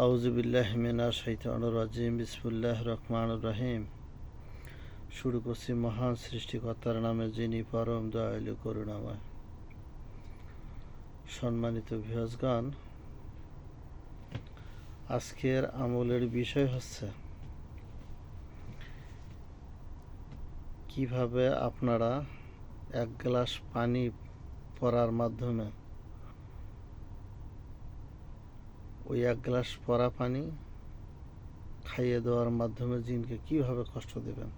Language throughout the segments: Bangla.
আউজুবিল্লাহ মিনা শৈতানুর রাজিম বিসমুল্লাহ রহমান রহিম। শুরু করছি মহান সৃষ্টিকর্তার নামে, যিনি পরম দয়ালু, করুণাময়। সম্মানিত ভিহজগণ আজকের আমলের বিষয় হচ্ছে, কীভাবে আপনারা এক গ্লাস পানি পরার মাধ্যমে ওই এক গ্লাস পরা পানি খাইয়ে দেওয়ার মাধ্যমে জিনকে কীভাবে কষ্ট দেবেন?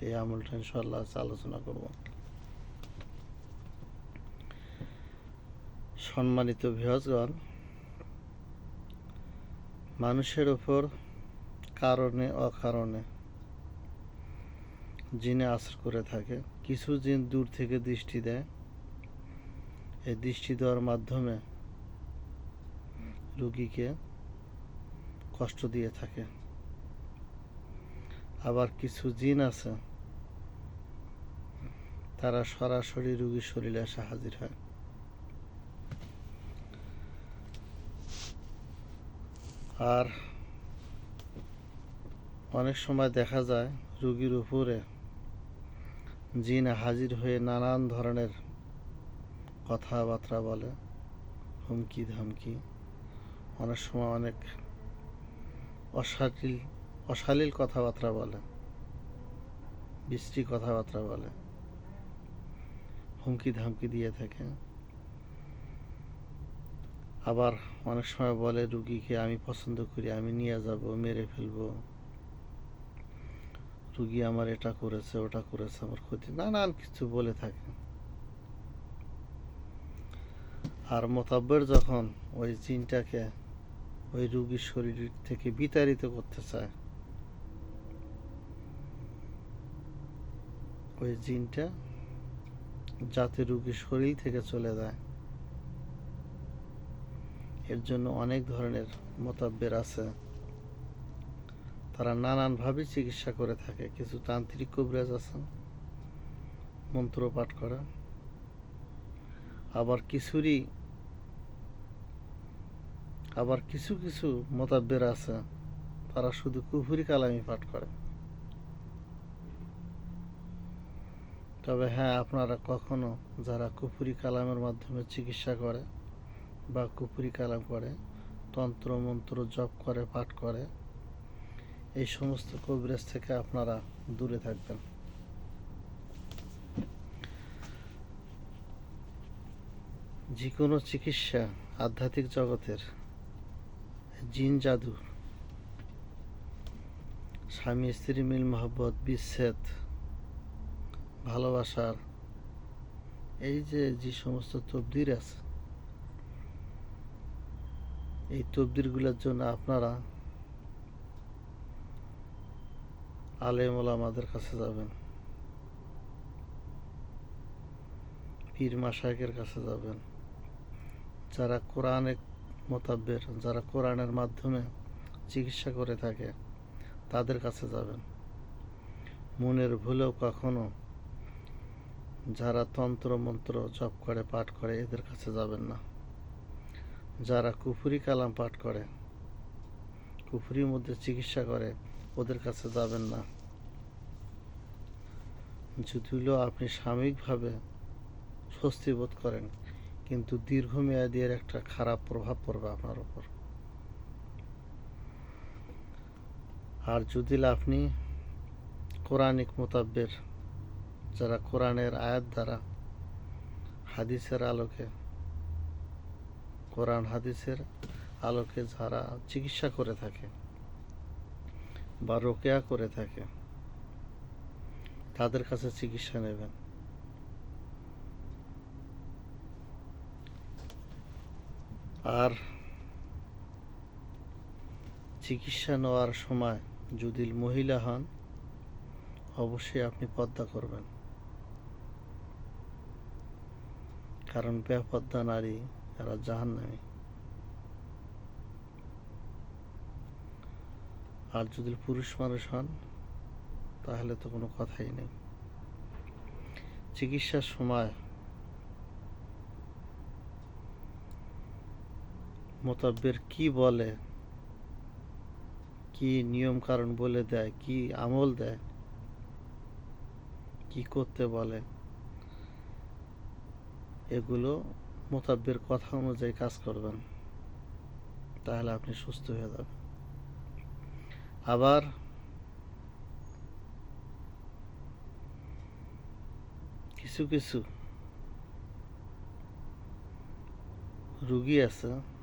এই আমলটা ইনশাল্লাহ আলোচনা করব। সম্মানিত ভিহজগণ মানুষের ওপর কারণে অকারণে জিনে আসর করে থাকে। কিছু জিন দূর থেকে দৃষ্টি দেয়। এই দৃষ্টি দেওয়ার মাধ্যমে রুগীকে কষ্ট দিয়ে থাকে। আবার কিছু জিন আছে, তারা সরাসরি রুগীর শরীরে এসে হাজির হয়। আর অনেক সময় দেখা যায় রুগীর উপরে জিন হাজির হয়ে নানান ধরনের কথাবার্তা বলে হুমকি ধামকি অনেক সময় অনেক অশালীল অশালীল কথাবার্তা বলে, বিশ্রী কথাবার্তা বলে হুমকি ধামকি দিয়ে থাকে। আবার অনেক সময় বলে, রুগীকে আমি পছন্দ করি, আমি নিয়ে যাব, মেরে ফেলব। রুগী আমার এটা করেছে, ওটা করেছে, আমার ক্ষতি। নানান কিছু বলে থাকে। আর মোতাব্বের যখন ওই জিনটাকে ওই রুগীর শরীর থেকে বিতাড়িত করতে চায়। ওই জিনটা যাতে রুগীর শরীর থেকে চলে যায়। এর জন্য অনেক ধরনের মোতাব্বের আছে। তারা নানানভাবে চিকিৎসা করে থাকে। কিছু তান্ত্রিক কবিরাজ আছেন মন্ত্র পাঠ করা। আবার কিছুরই আবার কিছু কিছু মোতাব্বের আছে, তারা শুধু কুফুরি কালামি পাঠ করে। তবে হ্যাঁ আপনারা কখনো যারা কুফুরি কালামের মাধ্যমে চিকিৎসা করে বা কুফুরি কালাম করে তন্ত্র মন্ত্র জপ করে, পাঠ করে, এই সমস্ত কবিরাজ থেকে আপনারা দূরে থাকবেন। যে কোনো চিকিৎসা আধ্যাত্মিক জগতের জিন জাদু। স্বামী, স্ত্রী মিল মহব্বত, বিচ্ছেদ, ভালোবাসার। এই যে যে সমস্ত তবদির আছে, এই তবদিরগুলোর জন্য আপনারা আলেম ওলামাদের কাছে যাবেন। পীর মাসাকের কাছে যাবেন। যারা কোরআনে মোতাবের যারা কোরআনের মাধ্যমে চিকিৎসা করে থাকে, তাদের কাছে যাবেন। মনের ভুলেও কখনো যারা তন্ত্র মন্ত্র জপ করে, পাঠ করে, এদের কাছে যাবেন না। যারা কুফুরি কালাম পাঠ করে, কুফুরির মধ্যে চিকিৎসা করে, ওদের কাছে যাবেন না। যদিও আপনি সাময়িকভাবে স্বস্তি বোধ করেন কিন্তু দীর্ঘমেয়াদী এর একটা খারাপ প্রভাব পড়বে আপনার উপর। আর যদি আপনি কোরআনিক মোতাব্বের, যারা কোরআনের আয়াত দ্বারা হাদিসের আলোকে, কোরআন হাদিসের আলোকে যারা চিকিৎসা করে থাকে বা রোকেয়া করে থাকে, তাদের কাছে চিকিৎসা নেবেন। আর চিকিৎসা নেওয়ার সময় যদি মহিলা হন, অবশ্যই আপনি পদ্মা করবেন। কারণ বেপদ্মা নারী এরা জাহান্নামী। আর যদি পুরুষ মানুষ হন, তাহলে তো কোনো কথাই নেই। চিকিৎসার সময় মোতাব্বের কি বলে? কি নিয়ম কারণ বলে দেয়? কি আমল দেয়? কি করতে বলে? এগুলো মোতাব্বের কথা অনুযায়ী কাজ করবেন। তাহলে আপনি সুস্থ হয়ে যাবেন। আবার কিছু কিছু রুগী আছে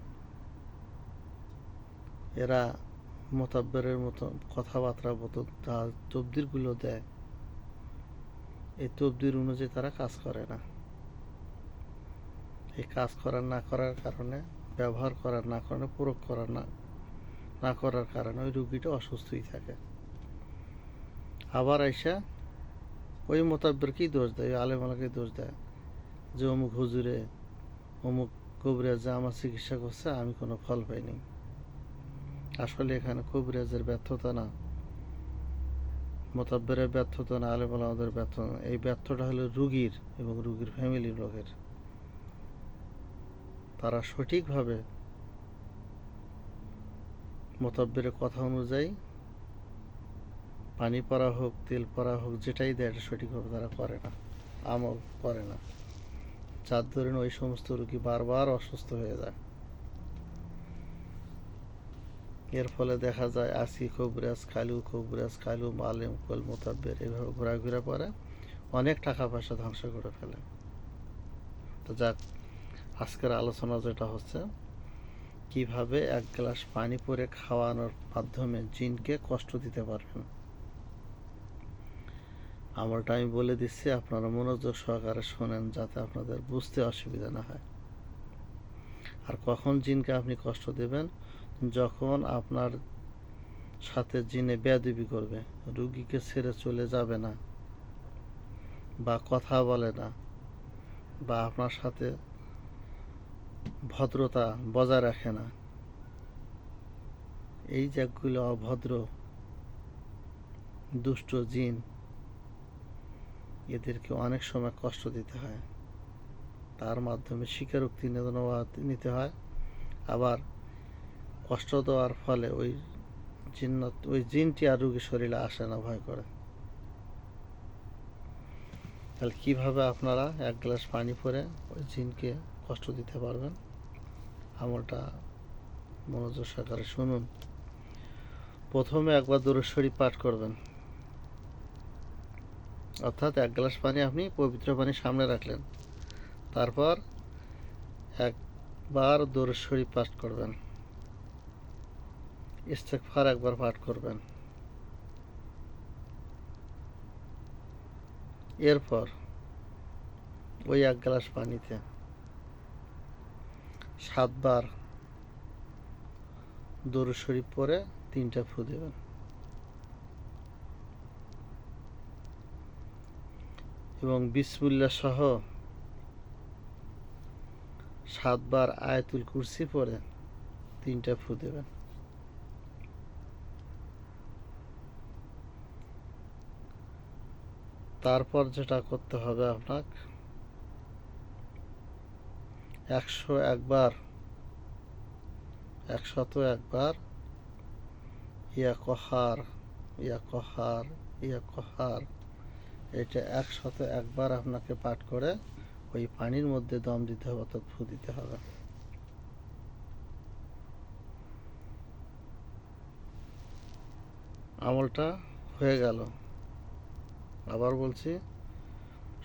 এরা মোতাব্বেরের মতো কথাবার্তার মতো যা তবদিরগুলো দেয়। এই তবদির অনুযায়ী তারা কাজ করে না। এই কাজ করার না করার কারণে, ব্যবহার করার না কারণে, প্রয়োগ করার না না করার কারণে ওই রুগীটা অসুস্থই থাকে। আবার আইসা ওই মোতাব্বেরকেই দোষ দেয়, ওই আলেমালাকেই দোষ দেয় যে, অমুক হুজুরে, অমুক কবিরাজা আমার চিকিৎসা করছে, আমি কোনো ফল পাইনি। আসলে এখানে কবিরাজের ব্যর্থতা না। মোতাব্বেরের ব্যর্থতা না, আলেম আমাদের ব্যর্থতা এই ব্যর্থটা হলো রুগীর এবং রুগীর ফ্যামিলির লোকের। তারা সঠিকভাবে মোতাব্বেরের কথা অনুযায়ী পানি পরা হোক, তেল পরা হোক, যেটাই দেয় এটা সঠিকভাবে তারা করে না, আমল করে না। যার ধরেন ওই সমস্ত রুগী বারবার অসুস্থ হয়ে যায়। এর ফলে দেখা যায় আসি কবরাজ খালু কবরাজ খালু মালেম কল মোতাব্বের এইভাবে ঘোরাঘুরা পরে অনেক টাকা পয়সা ধ্বংস করে ফেলে। তো যাক, আজকের আলোচনা যেটা হচ্ছে, কীভাবে এক গ্লাস পানি পরে খাওয়ানোর মাধ্যমে জিনকে কষ্ট দিতে পারবেন। আমারটা আমি বলে দিচ্ছি, আপনারা মনোযোগ সহকারে শোনেন যাতে আপনাদের বুঝতে অসুবিধা না হয়। আর কখন জিনকে আপনি কষ্ট দেবেন যখন আপনার সাথে জিনে বেয়াদবি করবে, রুগীকে ছেড়ে চলে যাবে না বা কথা বলে না বা আপনার সাথে ভদ্রতা বজায় রাখে না, এই যেগুলো অভদ্র, দুষ্ট জিন, এদেরকে অনেক সময় কষ্ট দিতে হয়। তার মাধ্যমে স্বীকারোক্তি নিতে হয়। আবার কষ্ট দেওয়ার ফলে ওই জিন্নত, ওই জিনটি আর রুগীর শরীরে আসে না, ভয় করে। তাহলে কীভাবে আপনারা এক গ্লাস পানি পরে ওই জিনকে কষ্ট দিতে পারবেন? আমলটা মনোযোগ সহকারে শুনুন। প্রথমে একবার দূরস্বরী পাঠ করবেন। অর্থাৎ এক গ্লাস পানি আপনি পবিত্র পানি সামনে রাখলেন। তারপর একবার দূরস্বরী পাঠ করবেন। ইস্তেকফার একবার পাঠ করবেন। এরপর ওই এক গ্লাস পানিতে সাতবার দরুদ শরীফ পরে তিনটা ফু দেবেন। এবং বিসমুল্লাহ সহ সাতবার আয়াতুল কুরসি পরে তিনটা ফু দেবেন। তারপর যেটা করতে হবে আপনার একশো একবার, একশত একবার, ইয়া কহার ইয়া কহার ইয়া কহার, এটা একশত একবার আপনাকে পাঠ করে ওই পানির মধ্যে দম দিতে হবে, অর্থাৎ ফু দিতে হবে। আমলটা হয়ে গেল। আবার বলছি,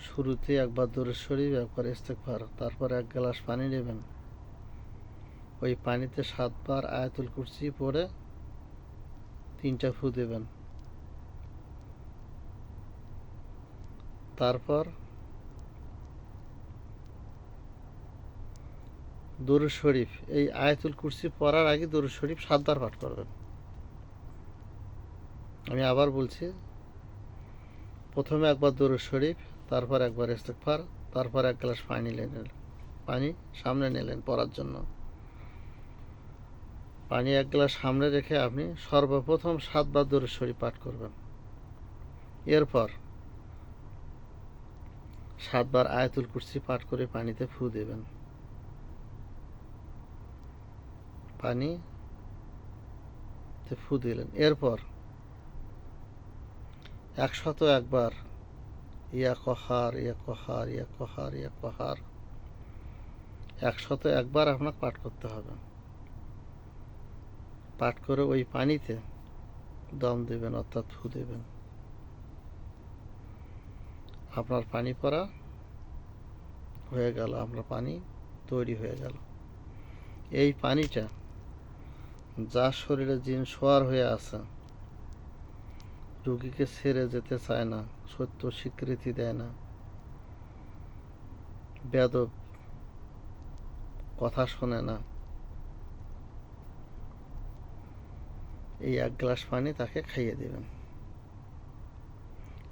শুরুতে একবার দূরে শরীফ একবার ইস্তেকবার তারপর এক গ্লাস পানি নেবেন। ওই পানিতে সাতবার আয়াতুল কুরসি পরে তিনটা ফু দেবেন। তারপর দরুদ শরীফ, এই আয়াতুল কুরসি পড়ার আগে দরুদ শরীফ সাতবার পাঠ করবেন। আমি আবার বলছি প্রথমে একবার দরুদ শরীফ, তারপর একবার ইস্তেকফার তারপর এক গ্লাস পানি নিলেন। পানি সামনে নিলেন পড়ার জন্য। পানি এক গ্লাস সামনে রেখে আপনি সর্বপ্রথম সাতবার দরুদ শরীফ পাঠ করবেন। এরপর সাতবার আয়াতুল কুরসি পাঠ করে পানিতে ফু দেবেন। পানি ফু দিলেন। এরপর একশত একবার ইয়া কহার ইয়া কহার ইয়া কহার ইয়া কহার একশত একবার আপনাকে পাঠ করতে হবে। পাঠ করে ওই পানিতে দম দেবেন, অর্থাৎ ফু দেবেন। আপনার পানি পড়া হয়ে গেল, আপনার পানি তৈরি হয়ে গেল। এই পানিটা যার শরীরে জিন শোয়ার হয়ে আছে রুগীকে ছেড়ে যেতে চায় না, সত্য স্বীকৃতি দেয় না। বেদব কথা শোনে না। এই এক গ্লাস পানি তাকে খাইয়ে দেবেন।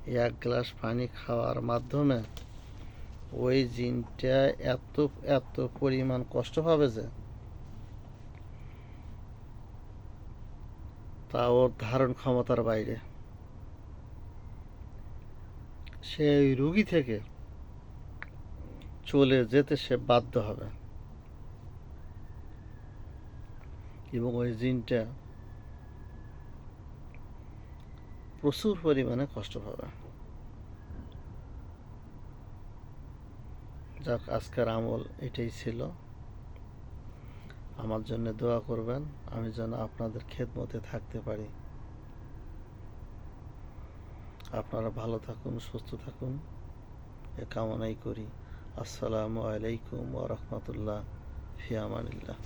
এক গ্লাস পানি খাওয়ার মাধ্যমে ওই জিনটা এত এত পরিমাণ কষ্ট পাবে যে তা ওর ধারণ ক্ষমতার বাইরে। সে ওই রুগী থেকে চলে যেতে সে বাধ্য হবে। এবং ওই জিনটা প্রচুর পরিমাণে কষ্ট পাবে। যাক, আজকের আমল এটাই ছিল। আমার জন্য দোয়া করবেন, আমি যেন আপনাদের খেদমতে থাকতে পারি। আপনারা ভালো থাকুন সুস্থ থাকুন। এ কামনাই করি। আসসালামু আলাইকুম ওয়া রাহমাতুল্লাহ ফি আমানিল্লাহ।